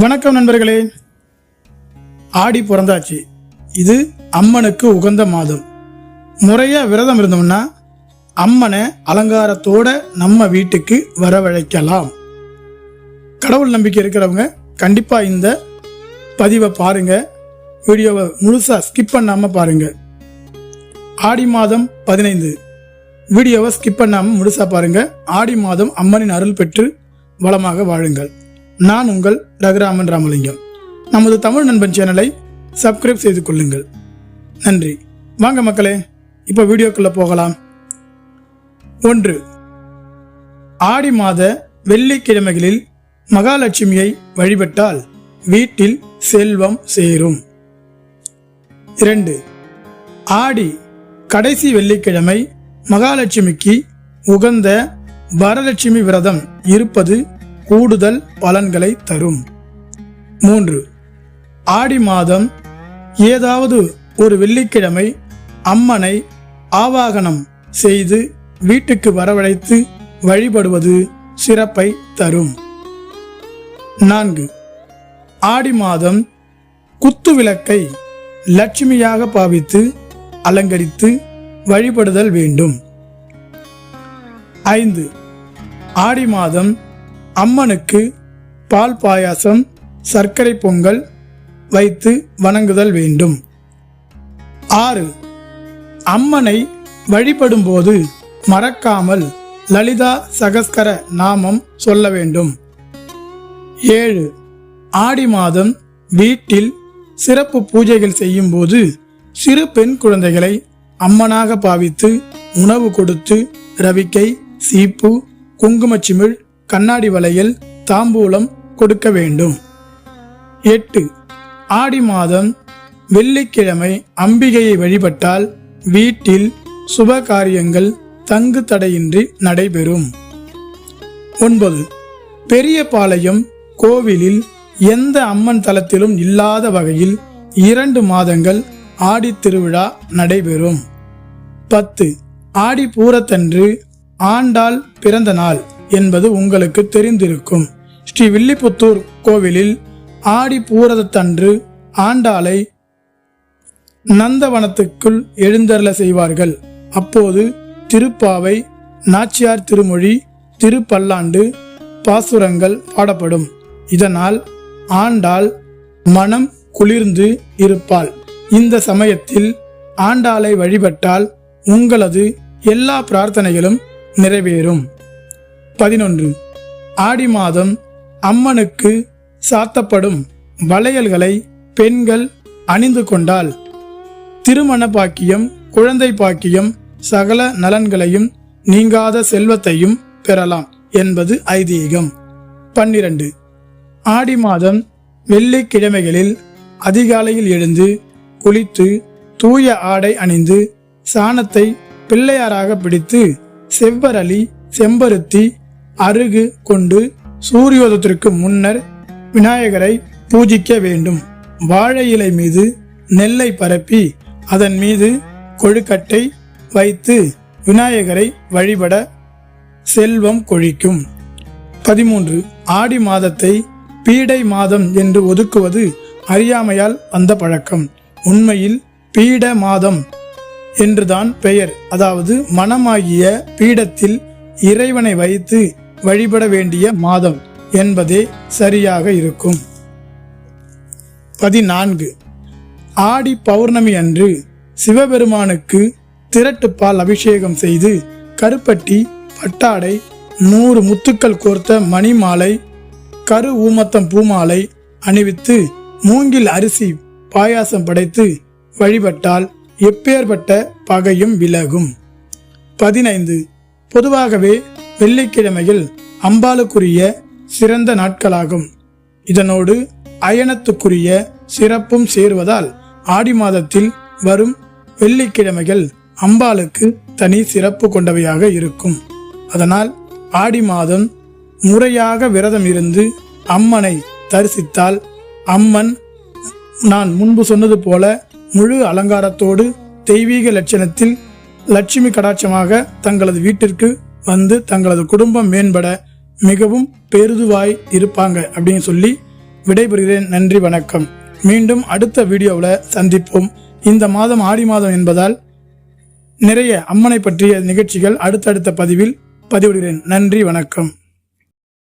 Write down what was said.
வணக்கம் நண்பர்களே. ஆடி பிறந்தாச்சு. இது அம்மனுக்கு உகந்த மாதம். முறையா விரதம் இருந்தோம்னா அம்மனை அலங்காரத்தோட நம்ம வீட்டுக்கு வரவழைக்கலாம். கடவுள் நம்பிக்கை இருக்கிறவங்க கண்டிப்பா இந்த பதிவை பாருங்க. வீடியோவை முழுசா ஸ்கிப் பண்ணாம பாருங்க. ஆடி மாதம் பதினைந்து. வீடியோவை ஸ்கிப் பண்ணாமல் முழுசாக பாருங்க. ஆடி மாதம் அம்மனின் அருள் பெற்று வளமாக வாழுங்கள். நான் உங்கள் ரகுராமன் ராமலிங்கம். நமது தமிழ் நண்பன் சேனலை சப்ஸ்கிரைப் செய்து கொள்ளுங்கள். நன்றி. வாங்க மக்களே இப்போ வீடியோக்குள்ள போகலாம். ஒன்று. ஆடி மாத வெள்ளிக்கிழமைகளில் மகாலட்சுமியை வழிபட்டால் வீட்டில் செல்வம் சேரும். இரண்டு. ஆடி கடைசி வெள்ளிக்கிழமை மகாலட்சுமிக்கு உகந்த வரலட்சுமி விரதம் இருப்பது கூடுதல் பலன்களை தரும். மூன்று. ஆடி மாதம் ஏதாவது ஒரு வெள்ளிக்கிழமை அம்மனை ஆவாகனம் செய்து வீட்டுக்கு வரவழைத்து வழிபடுவது சிறப்பை தரும். நான்கு. ஆடி மாதம் குத்து விளக்கை லட்சுமியாக பாவித்து அலங்கரித்து வழிபடுதல் வேண்டும். ஐந்து. ஆடி மாதம் அம்மனுக்கு பால் பாயாசம் சர்க்கரை பொங்கல் வைத்து வணங்குதல் வேண்டும். ஆறு அம்மனை வழிபடும்போது மறக்காமல் லலிதா சகஸ்கர நாமம் சொல்ல வேண்டும். ஏழு ஆடி மாதம் வீட்டில் சிறப்பு பூஜைகள் செய்யும்போது சிறு பெண் குழந்தைகளை அம்மனாக பாவித்து உணவு கொடுத்து ரவிக்கை சீப்பு குங்குமச்சிமிழ் கண்ணாடி வலையில் தாம்பூலம் கொடுக்க வேண்டும். எட்டு. ஆடி மாதம் வெள்ளிக்கிழமை அம்பிகையை வழிபட்டால் வீட்டில் சுப காரியங்கள் தங்கு தடையின்றி நடைபெறும். ஒன்பது. பெரிய பாளையம் கோவிலில் எந்த அம்மன் தலத்திலும் இல்லாத வகையில் இரண்டு மாதங்கள் ஆடி திருவிழா நடைபெறும். பத்து. ஆடி பூரத்தன்று ஆண்டாள் பிறந்த நாள். என்பது உங்களுக்கு தெரிந்திருக்கும். ஸ்ரீ வில்லிபுத்தூர் கோவிலில் ஆடி பூரதத்தன்று ஆண்டாளை நந்தவனத்துக்குள் எழுந்தருள செய்வார்கள். அப்போது திருப்பாவை நாச்சியார் திருமொழி திருப்பல்லாண்டு பாசுரங்கள் பாடப்படும். இதனால் ஆண்டாள் மனம் குளிர்ந்து இருப்பாள். இந்த சமயத்தில் ஆண்டாளை வழிபட்டால் உங்களது எல்லா பிரார்த்தனைகளும் நிறைவேறும். பதினொன்று. ஆடி மாதம் அம்மனுக்கு சாத்தப்படும் வளையல்களை பெண்கள் அணிந்து கொண்டால் திருமண பாக்கியம் குழந்தை பாக்கியம் சகல நலன்களையும் நீங்காத செல்வத்தையும் பெறலாம் என்பது ஐதீகம். பன்னிரண்டு. ஆடி மாதம் வெள்ளிக்கிழமைகளில் அதிகாலையில் எழுந்து குளித்து தூய ஆடை அணிந்து சாணத்தை பிள்ளையாராக பிடித்து செவ்வரளி செம்பருத்தி அருகு கொண்டு சூரியோதயத்திற்கு முன்னர் விநாயகரை பூஜிக்க வேண்டும். வாழை இலை மீது நெல்லை பரப்பி அதன் மீது கொழுக்கட்டை வைத்து விநாயகரை வழிபட செல்வம் கொழிக்கும். பதிமூன்று. ஆடி மாதத்தை பீடை மாதம் என்று ஒதுக்குவது அறியாமையால் வந்த பழக்கம். உண்மையில் பீட மாதம் என்றுதான் பெயர். அதாவது மனமாகிய பீடத்தில் இறைவனை வைத்து வழிபட வேண்டிய மாதம் என்பதே சரியாக இருக்கும். பதினான்கு. ஆடி பௌர்ணமி அன்று சிவபெருமானுக்கு திரட்டுப்பால் அபிஷேகம் செய்து கருப்பட்டி பட்டாடை நூறு முத்துக்கள் கோர்த்த மணிமாலை கரு ஊமத்தம் பூமாலை அணிவித்து மூங்கில் அரிசி பாயாசம் படைத்து வழிபட்டால் எப்பேற்பட்ட பகையும் விலகும். பதினைந்து. பொதுவாகவே வெள்ளிக்கிழமையில் அம்பாளுக்குரிய சிறந்த நாட்களாகும். இதனோடு அயனத்துக்குரிய சிறப்பும் சேருவதால் ஆடி மாதத்தில் வரும் வெள்ளிக்கிழமைகள் அம்பாளுக்கு தனி சிறப்பு கொண்டவையாக இருக்கும். அதனால் ஆடி மாதம் முறையாக விரதம் இருந்து அம்மனை தரிசித்தால் அம்மன் நான் முன்பு சொன்னது போல முழு அலங்காரத்தோடு தெய்வீக லட்சணத்தில் லட்சுமி கடாட்சமாக தங்களது வீட்டிற்கு வந்து தங்களது குடும்பம் மேம்பட மிகவும் பெருதுவாய் இருப்பாங்க அப்படின்னு சொல்லி விடைபெறுகிறேன். நன்றி வணக்கம். மீண்டும் அடுத்த வீடியோவில் சந்திப்போம். இந்த மாதம் ஆடி மாதம் என்பதால் நிறைய அம்மனை பற்றிய நிகழ்ச்சிகள் அடுத்தடுத்த பதிவில் பதிவிடுகிறேன். நன்றி வணக்கம்.